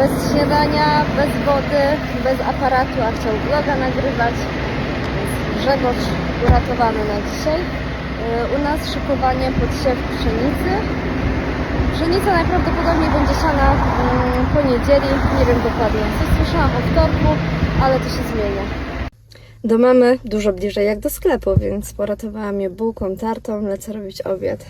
Bez śniadania, bez wody, bez aparatu, a chciał vloga nagrywać. Więc Grzegorz uratowany na dzisiaj. Y, u nas szykowanie pod siew pszenicy. Pszenica najprawdopodobniej będzie siana mm, po niedzieli, nie wiem dokładnie. Co słyszałam o wtorku, ale to się zmienia. Do mamy dużo bliżej jak do sklepu, więc poratowałam je bułką, tartą, lecę robić obiad.